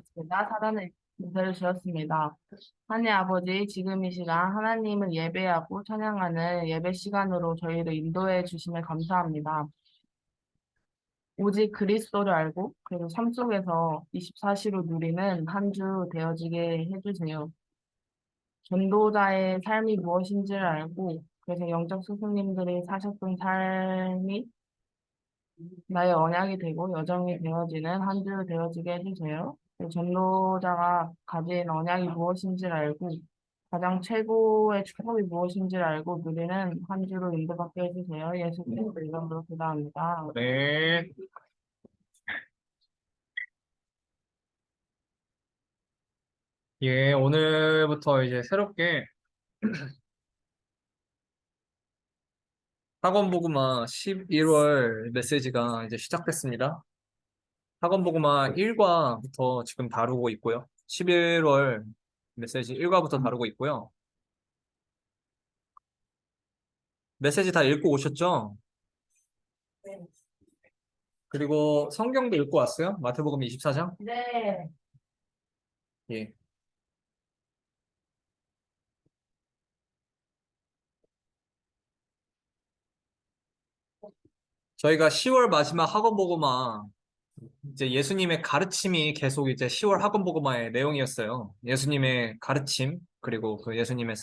좋습니다. 사단의 문제를 지었습니다. 하나님 아버지, 지금 이 시간 하나님을 예배하고 찬양하는 예배 시간으로 저희를 인도해 주심에 감사합니다. 오직 그리스도를 알고 그리고 삶 속에서 24시로 누리는 한 주 되어지게 해주세요. 전도자의 삶이 무엇인지를 알고 그래서 영적 스승님들이 사셨던 삶이 나의 언약이 되고 여정이 되어지는 한 주 되어지게 해주세요. 전도자가 가진 언약이 무엇인지를 알고 가장 최고의 축복이 무엇인지를 알고 누리는 한 주로 인도받게 해주세요. 예수 그리스도 이름으로 기도합니다. 네. 예, 오늘부터 이제 새롭게 학원 보고마 11월 메시지가 이제 시작됐습니다. 학원 보고마 1과부터 지금 다루고 있고요. 11월 메시지 1과부터 다루고 있고요. 메시지 다 읽고 오셨죠? 그리고 성경도 읽고 왔어요? 마태복음 24장? 네. 예. 저희가 10월 마지막 학원 보고마 이제 예수님의 가르침이 계속 이제 10월 학원 보고마의 내용이었어요. 예수님의 가르침 그리고 그 예수님의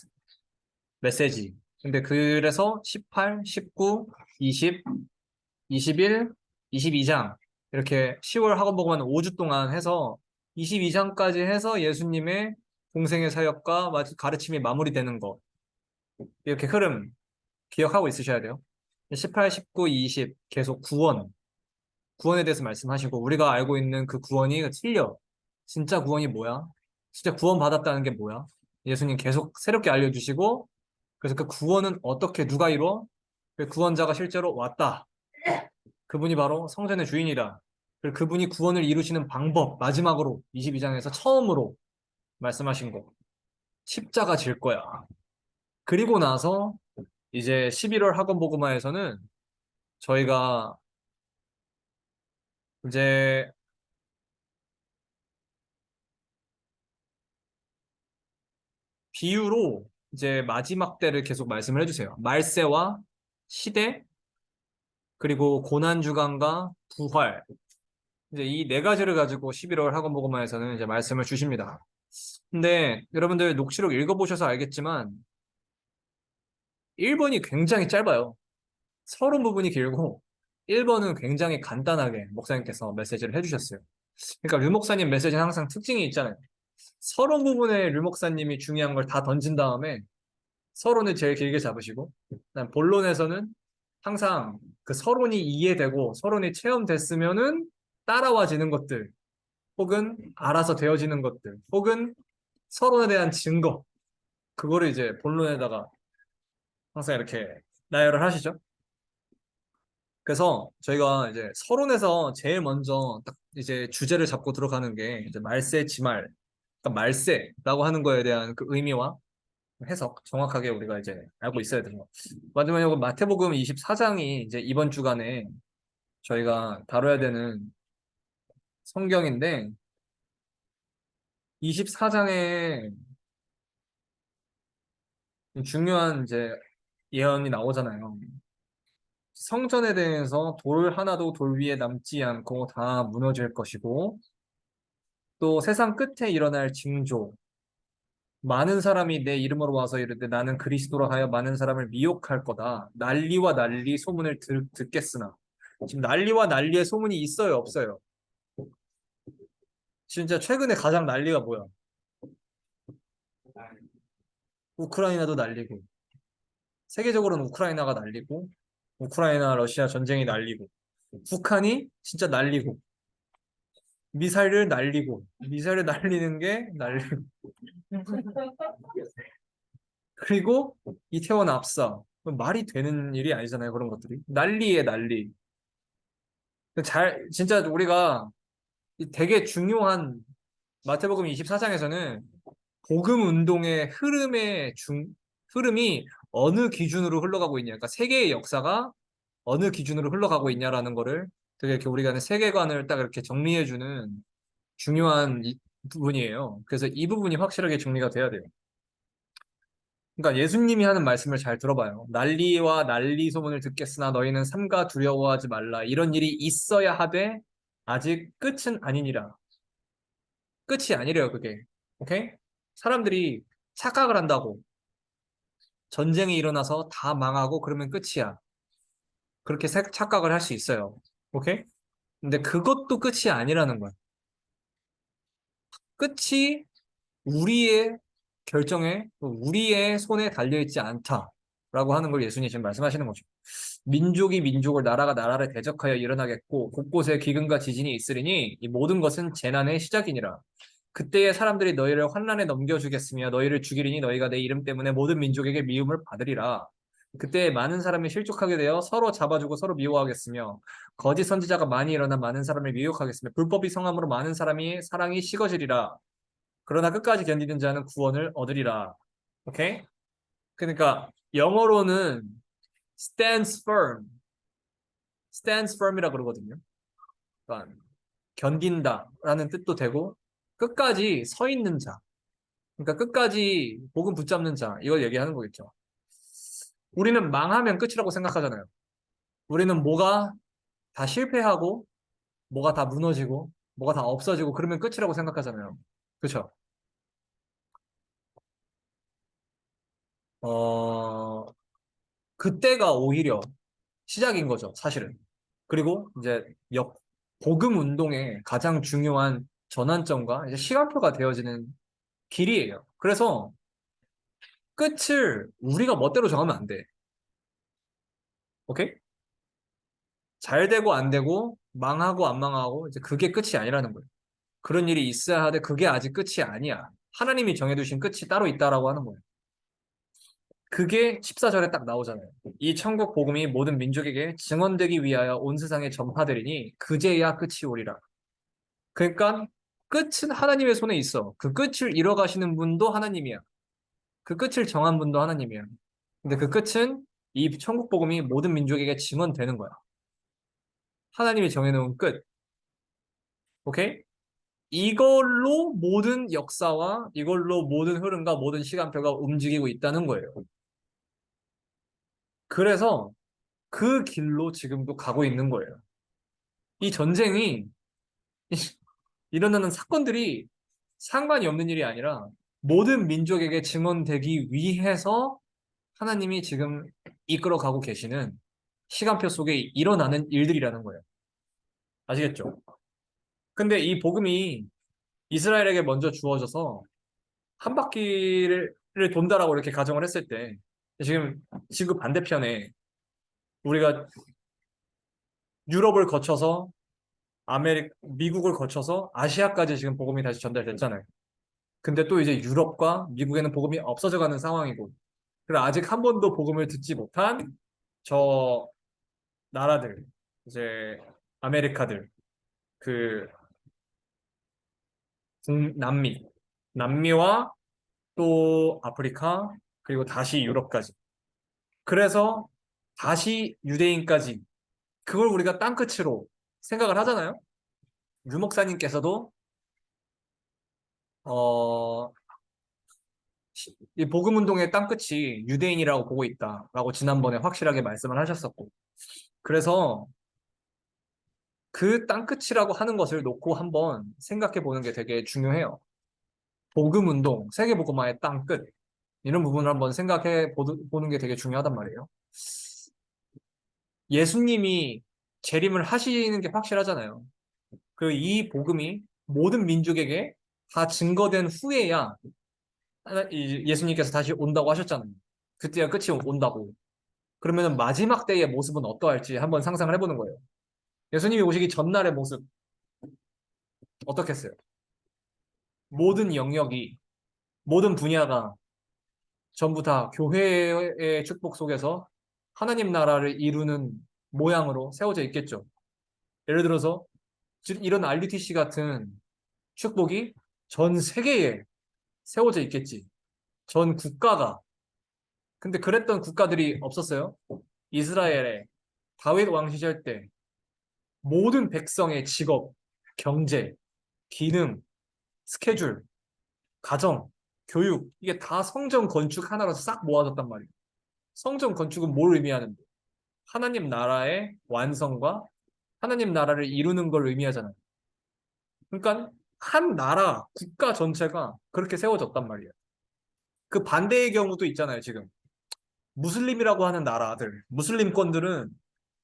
메시지. 근데 그래서 18, 19, 20, 21, 22장 이렇게 10월 학원 보고마는 5주 동안 해서 22장까지 해서 예수님의 공생의 사역과 가르침이 마무리되는 것 이렇게 흐름 기억하고 있으셔야 돼요. 18, 19, 20 계속 구원 구원에 대해서 말씀하시고 우리가 알고 있는 그 구원이 틀려. 진짜 구원이 뭐야? 진짜 구원 받았다는 게 뭐야? 예수님 계속 새롭게 알려주시고 그래서 그 구원은 어떻게 누가 이루어? 그 구원자가 실제로 왔다. 그분이 바로 성전의 주인이다. 그리고 그분이 구원을 이루시는 방법 마지막으로 22장에서 처음으로 말씀하신 거 십자가 질 거야. 그리고 나서 이제 11월 학원 보고마에서는 저희가 이제 비유로 이제 마지막 때를 계속 말씀을 해주세요. 말세와 시대 그리고 고난 주간과 부활 이제 이 네 가지를 가지고 11월 학원 보고마에서는 이제 말씀을 주십니다. 근데 여러분들 녹취록 읽어보셔서 알겠지만 1번이 굉장히 짧아요. 서론 부분이 길고 1번은 굉장히 간단하게 목사님께서 메시지를 해주셨어요. 그러니까 류 목사님 메시지는 항상 특징이 있잖아요. 서론 부분에 류 목사님이 중요한 걸 다 던진 다음에 서론을 제일 길게 잡으시고 본론에서는 항상 그 서론이 이해되고 서론이 체험됐으면은 따라와지는 것들 혹은 알아서 되어지는 것들 혹은 서론에 대한 증거 그거를 이제 본론에다가 항상 이렇게 나열을 하시죠. 그래서 저희가 이제 서론에서 제일 먼저 딱 이제 주제를 잡고 들어가는 게 이제 말세 지말, 그러니까 말세라고 하는 거에 대한 그 의미와 해석 정확하게 우리가 이제 알고 있어야 되는 거. 마지막으로 마태복음 24장이 이제 이번 주간에 저희가 다뤄야 되는 성경인데 24장에 중요한 이제 예언이 나오잖아요. 성전에 대해서 돌 하나도 돌 위에 남지 않고 다 무너질 것이고 또 세상 끝에 일어날 징조. 많은 사람이 내 이름으로 와서 이르되 나는 그리스도라 하여 많은 사람을 미혹할 거다. 난리와 난리 소문을 들, 듣겠으나. 지금 난리와 난리의 소문이 있어요 없어요? 진짜 최근에 가장 난리가 뭐야? 우크라이나도 난리고 세계적으로는 우크라이나가 난리고 우크라이나 러시아 전쟁이 날리고 북한이 진짜 날리고 미사일을 날리고 미사일을 날리는 게 날리고. 그리고 이태원 압사 말이 되는 일이 아니잖아요 그런 것들이. 난리에 난리. 잘 진짜 우리가 되게 중요한 마태복음 24장에서는 복음 운동의 흐름의 중 흐름이 어느 기준으로 흘러가고 있냐, 그러니까 세계의 역사가 어느 기준으로 흘러가고 있냐라는 거를 되게 이렇게 우리가 세계관을 딱 이렇게 정리해주는 중요한 이- 부분이에요. 그래서 이 부분이 확실하게 정리가 돼야 돼요. 그러니까 예수님이 하는 말씀을 잘 들어봐요. 난리와 난리 소문을 듣겠으나 너희는 삼가 두려워하지 말라. 이런 일이 있어야 하되 아직 끝은 아니니라. 끝이 아니래요, 그게. 오케이? 사람들이 착각을 한다고. 전쟁이 일어나서 다 망하고 그러면 끝이야. 그렇게 세- 착각을 할 수 있어요. 오케이? 근데 그것도 끝이 아니라는 거야. 끝이 우리의 결정에, 우리의 손에 달려있지 않다라고 하는 걸 예수님이 지금 말씀하시는 거죠. 민족이 민족을, 나라가 나라를 대적하여 일어나겠고, 곳곳에 기근과 지진이 있으리니 이 모든 것은 재난의 시작이니라. 그때에 사람들이 너희를 환란에 넘겨주겠으며 너희를 죽이리니 너희가 내 이름 때문에 모든 민족에게 미움을 받으리라. 그때 많은 사람이 실족하게 되어 서로 잡아주고 서로 미워하겠으며 거짓 선지자가 많이 일어나 많은 사람을 미혹하겠으며 불법이 성함으로 많은 사람이 사랑이 식어지리라. 그러나 끝까지 견디는 자는 구원을 얻으리라. 오케이? 그러니까 영어로는 stands firm, stands firm이라 그러거든요. 그러니까 견딘다라는 뜻도 되고 끝까지 서 있는 자. 그러니까 끝까지 복음 붙잡는 자. 이걸 얘기하는 거겠죠. 우리는 망하면 끝이라고 생각하잖아요. 우리는 뭐가 다 실패하고 뭐가 다 무너지고 뭐가 다 없어지고 그러면 끝이라고 생각하잖아요. 그렇죠? 어, 그때가 오히려 시작인 거죠, 사실은. 그리고 이제 역, 복음 운동의 가장 중요한 전환점과 이제 시간표가 되어지는 길이에요. 그래서 끝을 우리가 멋대로 정하면 안 돼. 오케이? 잘 되고 안 되고 망하고 안 망하고 이제 그게 끝이 아니라는 거예요. 그런 일이 있어야 하되 그게 아직 끝이 아니야. 하나님이 정해두신 끝이 따로 있다라고 하는 거예요. 그게 14절에 딱 나오잖아요. 이 천국 복음이 모든 민족에게 증언되기 위하여 온 세상에 전파되리니 그제야 끝이 오리라. 그러니까 끝은 하나님의 손에 있어. 그 끝을 이뤄가시는 분도 하나님이야. 그 끝을 정한 분도 하나님이야. 근데 그 끝은 이 천국 복음이 모든 민족에게 증언되는 거야. 하나님이 정해놓은 끝. 오케이? 이걸로 모든 역사와 이걸로 모든 흐름과 모든 시간표가 움직이고 있다는 거예요. 그래서 그 길로 지금도 가고 있는 거예요. 이 전쟁이 일어나는 사건들이 상관이 없는 일이 아니라 모든 민족에게 증언되기 위해서 하나님이 지금 이끌어가고 계시는 시간표 속에 일어나는 일들이라는 거예요. 아시겠죠? 근데 이 복음이 이스라엘에게 먼저 주어져서 한 바퀴를 돈다라고 이렇게 가정을 했을 때 지금 지구 반대편에 우리가 유럽을 거쳐서 아메리 미국을 거쳐서 아시아까지 지금 복음이 다시 전달됐잖아요. 근데 또 이제 유럽과 미국에는 복음이 없어져 가는 상황이고 그리고 아직 한 번도 복음을 듣지 못한 저 나라들 이제 아메리카들 그 중- 남미 남미와 또 아프리카 그리고 다시 유럽까지 그래서 다시 유대인까지 그걸 우리가 땅끝으로 생각을 하잖아요. 유 목사님께서도 어, 시- 이 복음 운동의 땅끝이 유대인이라고 보고 있다라고 지난번에 확실하게 말씀을 하셨었고 그래서 그 땅끝이라고 하는 것을 놓고 한번 생각해 보는 게 되게 중요해요. 복음 운동, 세계 복음화의 땅끝 이런 부분을 한번 생각해 보는 게 되게 중요하단 말이에요. 예수님이 재림을 하시는 게 확실하잖아요. 그 이 복음이 모든 민족에게 다 증거된 후에야 예수님께서 다시 온다고 하셨잖아요. 그때야 끝이 온다고. 그러면 마지막 때의 모습은 어떠할지 한번 상상을 해보는 거예요. 예수님이 오시기 전날의 모습 어떻겠어요? 모든 영역이 모든 분야가 전부 다 교회의 축복 속에서 하나님 나라를 이루는 모양으로 세워져 있겠죠. 예를 들어서 지- 이런 RUTC 같은 축복이 전 세계에 세워져 있겠지. 전 국가가. 근데 그랬던 국가들이 없었어요. 이스라엘에 다윗 왕 시절 때 모든 백성의 직업, 경제, 기능, 스케줄, 가정, 교육 이게 다 성전 건축 하나로 싹 모아졌단 말이에요. 성전 건축은 뭘 의미하는데? 하나님 나라의 완성과 하나님 나라를 이루는 걸 의미하잖아요. 그러니까 한 나라, 국가 전체가 그렇게 세워졌단 말이에요. 그 반대의 경우도 있잖아요, 지금. 무슬림이라고 하는 나라들, 무슬림권들은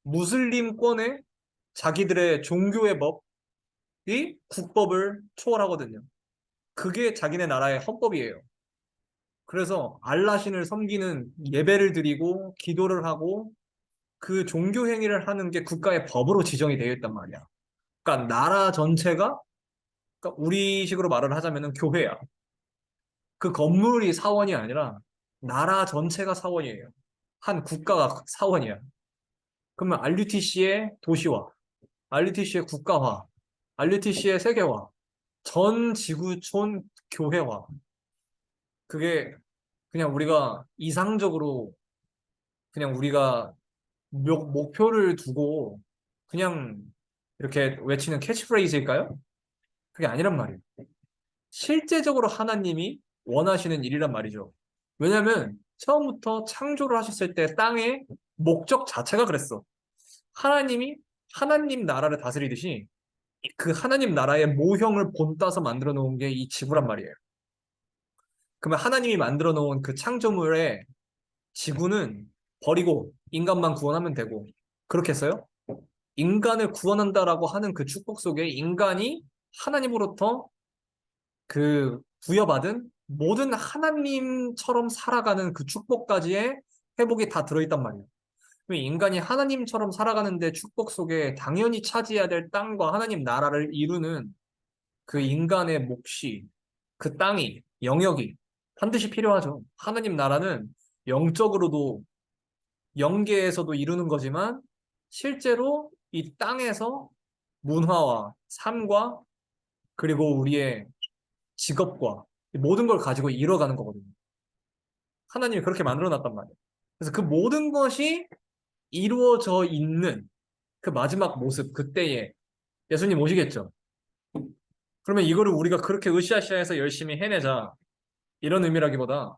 무슬림권의 자기들의 종교의 법이 국법을 초월하거든요. 그게 자기네 나라의 헌법이에요. 그래서 알라신을 섬기는 예배를 드리고 기도를 하고 그 종교 행위를 하는 게 국가의 법으로 지정이 되어 있단 말이야. 그러니까 나라 전체가 그러니까 우리식으로 말을 하자면은 교회야. 그 건물이 사원이 아니라 나라 전체가 사원이에요. 한 국가가 사원이야. 그러면 RUTC의 도시화, RUTC의 국가화, RUTC의 세계화, 전 지구촌 교회화. 그게 그냥 우리가 이상적으로 그냥 우리가 목, 목표를 두고 그냥 이렇게 외치는 캐치프레이즈일까요? 그게 아니란 말이에요. 실제적으로 하나님이 원하시는 일이란 말이죠. 왜냐하면 처음부터 창조를 하셨을 때 땅의 목적 자체가 그랬어. 하나님이 하나님 나라를 다스리듯이 그 하나님 나라의 모형을 본따서 만들어 놓은 게 이 지구란 말이에요. 그러면 하나님이 만들어 놓은 그 창조물의 지구는 버리고 인간만 구원하면 되고 그렇게 했어요? 인간을 구원한다라고 하는 그 축복 속에 인간이 하나님으로부터 그 부여받은 모든 하나님처럼 살아가는 그 축복까지의 회복이 다 들어있단 말이에요. 인간이 하나님처럼 살아가는데 축복 속에 당연히 차지해야 될 땅과 하나님 나라를 이루는 그 인간의 몫이 그 땅이 영역이 반드시 필요하죠. 하나님 나라는 영적으로도 영계에서도 이루는 거지만 실제로 이 땅에서 문화와 삶과 그리고 우리의 직업과 모든 걸 가지고 이뤄가는 거거든요. 하나님이 그렇게 만들어 놨단 말이에요. 그래서 그 모든 것이 이루어져 있는 그 마지막 모습, 그때에 예수님 오시겠죠. 그러면 이거를 우리가 그렇게 으쌰으쌰해서 열심히 해내자. 이런 의미라기보다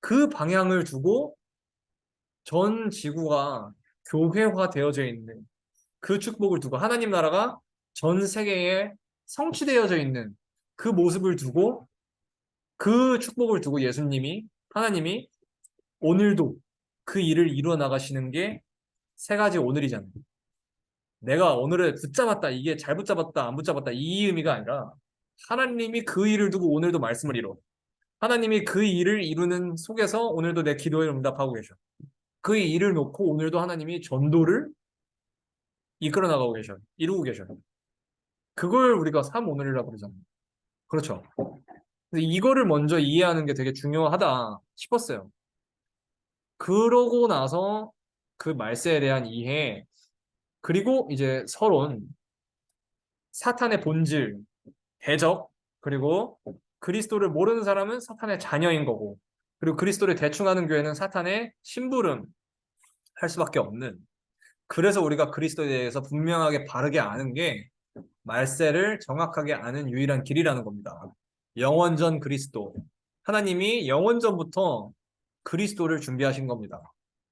그 방향을 두고 전 지구가 교회화 되어져 있는 그 축복을 두고 하나님 나라가 전 세계에 성취되어져 있는 그 모습을 두고 그 축복을 두고 예수님이 하나님이 오늘도 그 일을 이루어 나가시는 게 세 가지 오늘이잖아요. 내가 오늘을 붙잡았다, 이게 잘 붙잡았다, 안 붙잡았다 이 의미가 아니라 하나님이 그 일을 두고 오늘도 말씀을 이뤄. 하나님이 그 일을 이루는 속에서 오늘도 내 기도에 응답하고 계셔. 그 일을 놓고 오늘도 하나님이 전도를 이끌어 나가고 계셔. 이루고 계셔. 그걸 우리가 삼 오늘이라고 그러잖아요. 그렇죠. 이거를 먼저 이해하는 게 되게 중요하다 싶었어요. 그러고 나서 그 말세에 대한 이해, 그리고 이제 서론, 사탄의 본질, 대적, 그리고 그리스도를 모르는 사람은 사탄의 자녀인 거고, 그리고 그리스도를 대충 하는 교회는 사탄의 심부름 할 수밖에 없는. 그래서 우리가 그리스도에 대해서 분명하게 바르게 아는 게 말세를 정확하게 아는 유일한 길이라는 겁니다. 영원전 그리스도. 하나님이 영원전부터 그리스도를 준비하신 겁니다.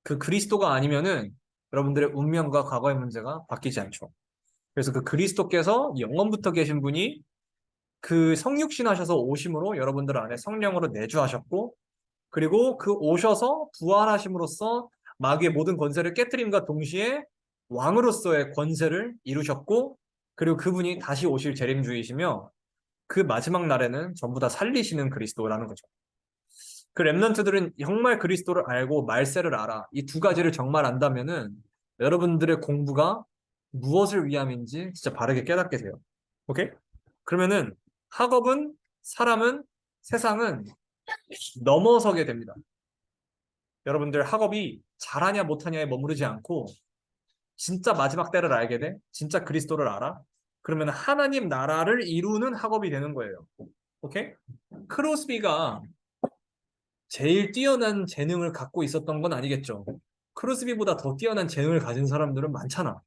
그 그리스도가 아니면은 여러분들의 운명과 과거의 문제가 바뀌지 않죠. 그래서 그 그리스도께서 영원부터 계신 분이 그 성육신 하셔서 오심으로 여러분들 안에 성령으로 내주하셨고 그리고 그 오셔서 부활하심으로써 마귀의 모든 권세를 깨뜨림과 동시에 왕으로서의 권세를 이루셨고 그리고 그분이 다시 오실 재림주이시며 그 마지막 날에는 전부 다 살리시는 그리스도라는 거죠. 그 랩런트들은 정말 그리스도를 알고 말세를 알아. 이 두 가지를 정말 안다면은 여러분들의 공부가 무엇을 위함인지 진짜 바르게 깨닫게 돼요. 오케이? 그러면은 학업은 사람은 세상은 넘어서게 됩니다. 여러분들 학업이 잘하냐 못하냐에 머무르지 않고 진짜 마지막 때를 알게 돼? 진짜 그리스도를 알아? 그러면 하나님 나라를 이루는 학업이 되는 거예요. 오케이? 크로스비가 제일 뛰어난 재능을 갖고 있었던 건 아니겠죠. 크로스비보다 더 뛰어난 재능을 가진 사람들은 많잖아.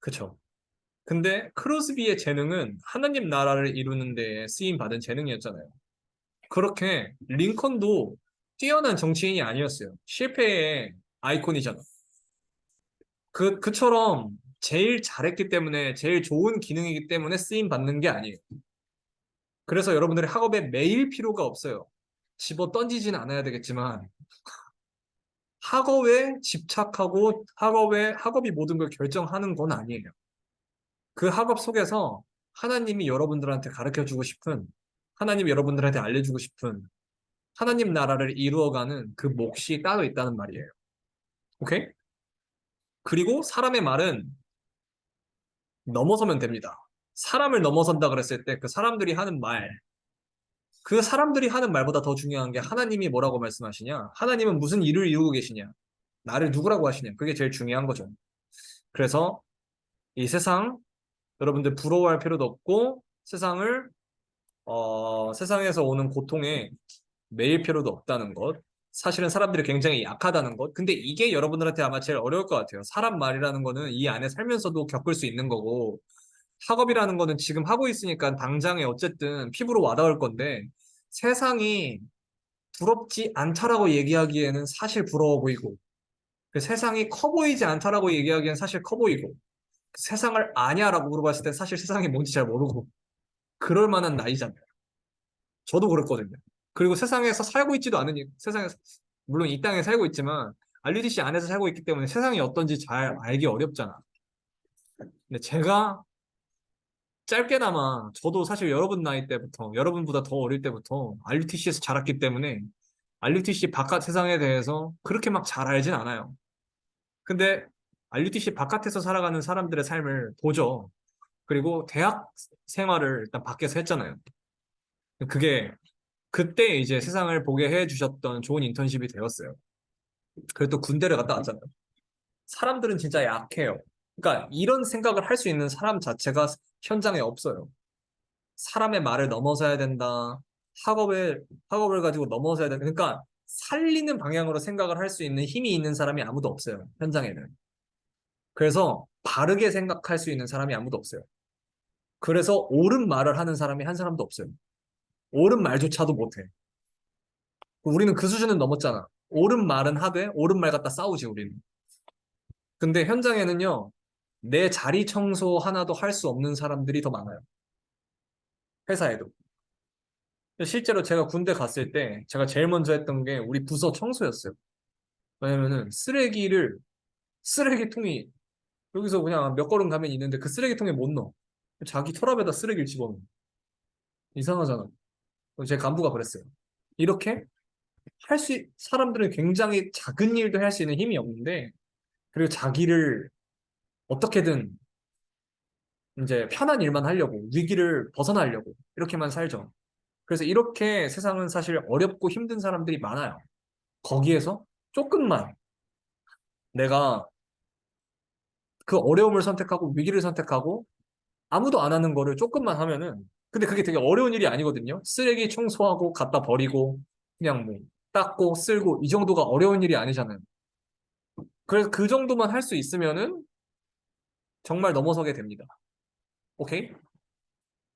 그쵸? 근데 크로스비의 재능은 하나님 나라를 이루는 데 쓰임 받은 재능이었잖아요. 그렇게 링컨도 뛰어난 정치인이 아니었어요. 실패의 아이콘이잖아. 그, 그처럼 제일 잘했기 때문에 제일 좋은 기능이기 때문에 쓰임 받는 게 아니에요. 그래서 여러분들이 학업에 매일 필요가 없어요. 집어 던지진 않아야 되겠지만 학업에 집착하고 학업에 학업이 모든 걸 결정하는 건 아니에요. 그 학업 속에서 하나님이 여러분들한테 가르쳐 주고 싶은 하나님이 여러분들한테 알려주고 싶은 하나님 나라를 이루어가는 그 몫이 따로 있다는 말이에요. 오케이? 그리고 사람의 말은 넘어서면 됩니다. 사람을 넘어선다 그랬을 때 그 사람들이 하는 말, 그 사람들이 하는 말보다 더 중요한 게 하나님이 뭐라고 말씀하시냐? 하나님은 무슨 일을 이루고 계시냐? 나를 누구라고 하시냐? 그게 제일 중요한 거죠. 그래서 이 세상 여러분들 부러워할 필요도 없고 세상을 어, 세상에서 오는 고통에 매일 필요도 없다는 것. 사실은 사람들이 굉장히 약하다는 것. 근데 이게 여러분들한테 아마 제일 어려울 것 같아요. 사람 말이라는 거는 이 안에 살면서도 겪을 수 있는 거고 학업이라는 거는 지금 하고 있으니까 당장에 어쨌든 피부로 와닿을 건데 세상이 부럽지 않다라고 얘기하기에는 사실 부러워 보이고 그 세상이 커 보이지 않다라고 얘기하기에는 사실 커 보이고 그 세상을 아냐라고 물어봤을 때 사실 세상이 뭔지 잘 모르고 그럴 만한 나이잖아요. 저도 그랬거든요. 그리고 세상에서 살고 있지도 않으니 세상에서 물론 이 땅에 살고 있지만 RUDC 안에서 살고 있기 때문에 세상이 어떤지 잘 알기 어렵잖아. 근데 제가 짧게나마 저도 사실 여러분 나이 때부터 여러분보다 더 어릴 때부터 RUTC에서 자랐기 때문에 RUTC 바깥 세상에 대해서 그렇게 막 잘 알진 않아요. 근데 RUTC 바깥에서 살아가는 사람들의 삶을 보죠. 그리고 대학 생활을 일단 밖에서 했잖아요. 그게 그때 이제 세상을 보게 해 주셨던 좋은 인턴십이 되었어요. 그리고 또 군대를 갔다 왔잖아요. 사람들은 진짜 약해요. 그러니까 이런 생각을 할 수 있는 사람 자체가 현장에 없어요. 사람의 말을 넘어서야 된다. 학업을 학업을 가지고 넘어서야 된다. 그러니까 살리는 방향으로 생각을 할 수 있는 힘이 있는 사람이 아무도 없어요. 현장에는. 그래서 바르게 생각할 수 있는 사람이 아무도 없어요. 그래서 옳은 말을 하는 사람이 한 사람도 없어요. 옳은 말조차도 못해. 우리는 그 수준은 넘었잖아. 옳은 말은 하되 옳은 말 갖다 싸우지 우리는. 근데 현장에는요. 내 자리 청소 하나도 할 수 없는 사람들이 더 많아요. 회사에도. 실제로 제가 군대 갔을 때 제가 제일 먼저 했던 게 우리 부서 청소였어요. 왜냐면은 쓰레기를 쓰레기통이 여기서 그냥 몇 걸음 가면 있는데 그 쓰레기통에 못 넣어. 자기 털압에다 쓰레기를 집어넣어. 이상하잖아. 제 간부가 그랬어요. 이렇게 할 수, 사람들은 굉장히 작은 일도 할 수 있는 힘이 없는데, 그리고 자기를 어떻게든 이제 편한 일만 하려고, 위기를 벗어나려고, 이렇게만 살죠. 그래서 이렇게 세상은 사실 어렵고 힘든 사람들이 많아요. 거기에서 조금만 내가 그 어려움을 선택하고 위기를 선택하고 아무도 안 하는 거를 조금만 하면은 근데 그게 되게 어려운 일이 아니거든요. 쓰레기 청소하고 갖다 버리고 그냥 뭐 닦고 쓸고 이 정도가 어려운 일이 아니잖아요. 그래서 그 정도만 할 수 있으면은 정말 넘어서게 됩니다. 오케이?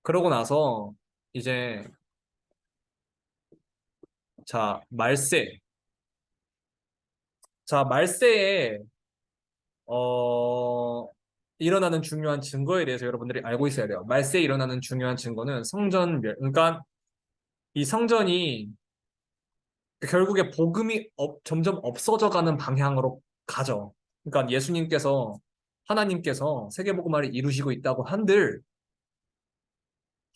그러고 나서 이제 자 말세 자 말세에 어 일어나는 중요한 증거에 대해서 여러분들이 알고 있어야 돼요. 말세에 일어나는 중요한 증거는 성전 멸, 그러니까 이 성전이 결국에 복음이 업- 점점 없어져가는 방향으로 가죠. 그러니까 예수님께서 하나님께서 세계복음화를 이루시고 있다고 한들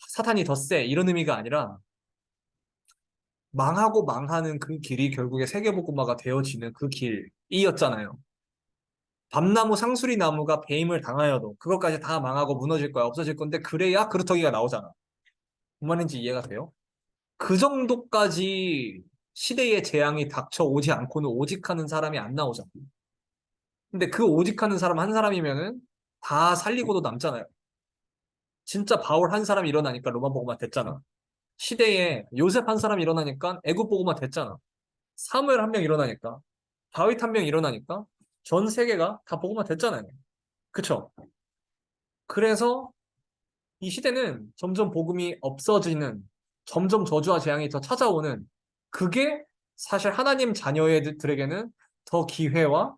사탄이 더 세 이런 의미가 아니라 망하고 망하는 그 길이 결국에 세계복음화가 되어지는 그 길이었잖아요. 밤나무 상수리 나무가 배임을 당하여도 그것까지 다 망하고 무너질 거야 없어질 건데 그래야 그루터기가 나오잖아. 뭔 말인지 이해가 돼요? 그 정도까지 시대의 재앙이 닥쳐오지 않고는 오직하는 사람이 안 나오잖아. 근데 그 오직하는 사람 한 사람이면은 다 살리고도 남잖아요. 진짜 바울 한 사람 일어나니까 로마 복음화 됐잖아. 시대에 요셉 한 사람 일어나니까 애굽 복음화 됐잖아. 사무엘 한 명 일어나니까 다윗 한 명 일어나니까 전 세계가 다 복음화 됐잖아요. 그쵸? 그래서 이 시대는 점점 복음이 없어지는, 점점 저주와 재앙이 더 찾아오는 그게 사실 하나님 자녀들에게는 더 기회와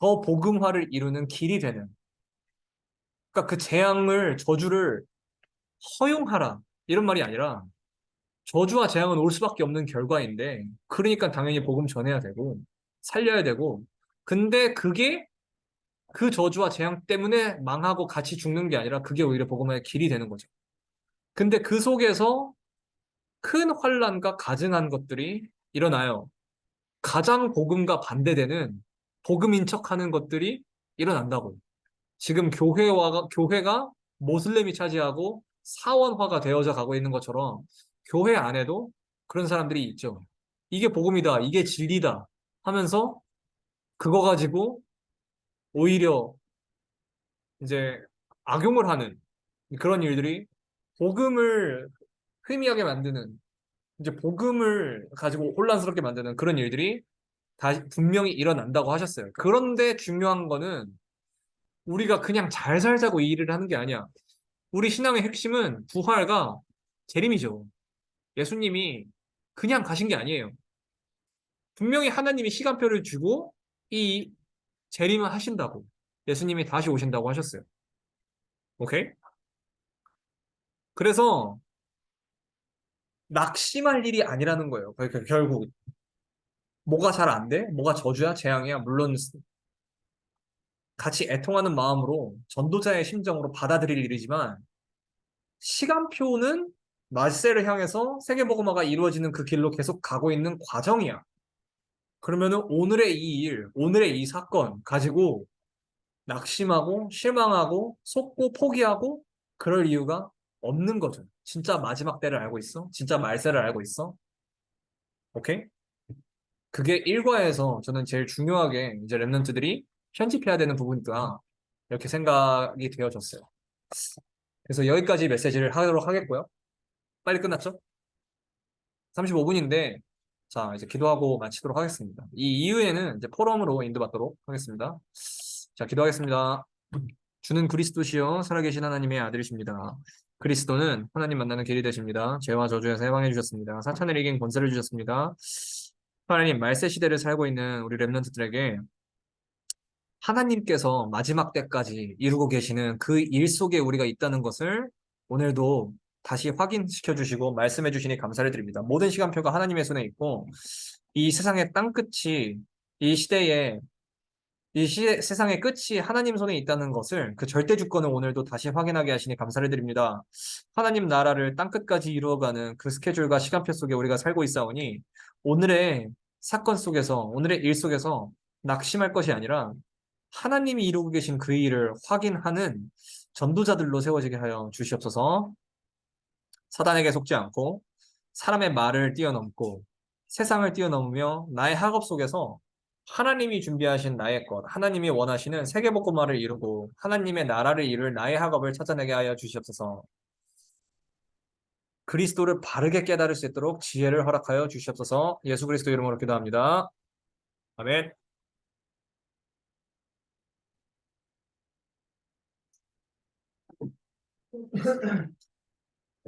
더 복음화를 이루는 길이 되는. 그러니까 그 재앙을, 저주를 허용하라. 이런 말이 아니라 저주와 재앙은 올 수밖에 없는 결과인데, 그러니까 당연히 복음 전해야 되고, 살려야 되고, 근데 그게 그 저주와 재앙 때문에 망하고 같이 죽는 게 아니라 그게 오히려 복음의 길이 되는 거죠. 근데 그 속에서 큰 환란과 가증한 것들이 일어나요. 가장 복음과 반대되는 복음인 척하는 것들이 일어난다고. 지금 교회와 교회가 모슬렘이 차지하고 사원화가 되어져 가고 있는 것처럼 교회 안에도 그런 사람들이 있죠. 이게 복음이다, 이게 진리다 하면서 그거 가지고 오히려 이제 악용을 하는 그런 일들이 복음을 희미하게 만드는 이제 복음을 가지고 혼란스럽게 만드는 그런 일들이 다 분명히 일어난다고 하셨어요. 그런데 중요한 거는 우리가 그냥 잘 살자고 이 일을 하는 게 아니야. 우리 신앙의 핵심은 부활과 재림이죠. 예수님이 그냥 가신 게 아니에요. 분명히 하나님이 시간표를 주고 이 재림을 하신다고. 예수님이 다시 오신다고 하셨어요. 오케이? 그래서 낙심할 일이 아니라는 거예요. 그러니까 결국 뭐가 잘 안 돼? 뭐가 저주야? 재앙이야? 물론 같이 애통하는 마음으로 전도자의 심정으로 받아들일 일이지만 시간표는 말세를 향해서 세계복음화가 이루어지는 그 길로 계속 가고 있는 과정이야. 그러면은 오늘의 이 일, 오늘의 이 사건 가지고 낙심하고 실망하고 속고 포기하고 그럴 이유가 없는 거죠. 진짜 마지막 때를 알고 있어? 진짜 말세를 알고 있어? 오케이? 그게 일과에서 저는 제일 중요하게 이제 랩런트들이 편집해야 되는 부분이다. 이렇게 생각이 되어졌어요. 그래서 여기까지 메시지를 하도록 하겠고요. 빨리 끝났죠? 35분인데 자, 이제 기도하고 마치도록 하겠습니다. 이 이후에는 이제 포럼으로 인도받도록 하겠습니다. 자, 기도하겠습니다. 주는 그리스도시요 살아계신 하나님의 아들이십니다. 그리스도는 하나님 만나는 길이 되십니다. 죄와 저주에서 해방해 주셨습니다. 사탄을 이긴 권세를 주셨습니다. 하나님 말세 시대를 살고 있는 우리 렘넌트들에게 하나님께서 마지막 때까지 이루고 계시는 그 일 속에 우리가 있다는 것을 오늘도 다시 확인시켜 주시고 말씀해 주시니 감사를 드립니다. 모든 시간표가 하나님의 손에 있고 이 세상의 땅끝이 이 시대에 이 시대, 세상의 끝이 하나님 손에 있다는 것을 그 절대 주권을 오늘도 다시 확인하게 하시니 감사를 드립니다. 하나님 나라를 땅끝까지 이루어가는 그 스케줄과 시간표 속에 우리가 살고 있사오니 오늘의 사건 속에서 오늘의 일 속에서 낙심할 것이 아니라 하나님이 이루고 계신 그 일을 확인하는 전도자들로 세워지게 하여 주시옵소서. 사단에게 속지 않고 사람의 말을 뛰어넘고 세상을 뛰어넘으며 나의 학업 속에서 하나님이 준비하신 나의 것, 하나님이 원하시는 세계복음화를 이루고 하나님의 나라를 이룰 나의 학업을 찾아내게 하여 주시옵소서. 그리스도를 바르게 깨달을 수 있도록 지혜를 허락하여 주시옵소서. 예수 그리스도 이름으로 기도합니다. 아멘.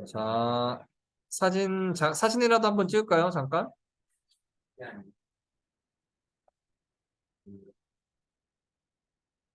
자, 사진, 자, 사진이라도 한번 찍을까요? 잠깐.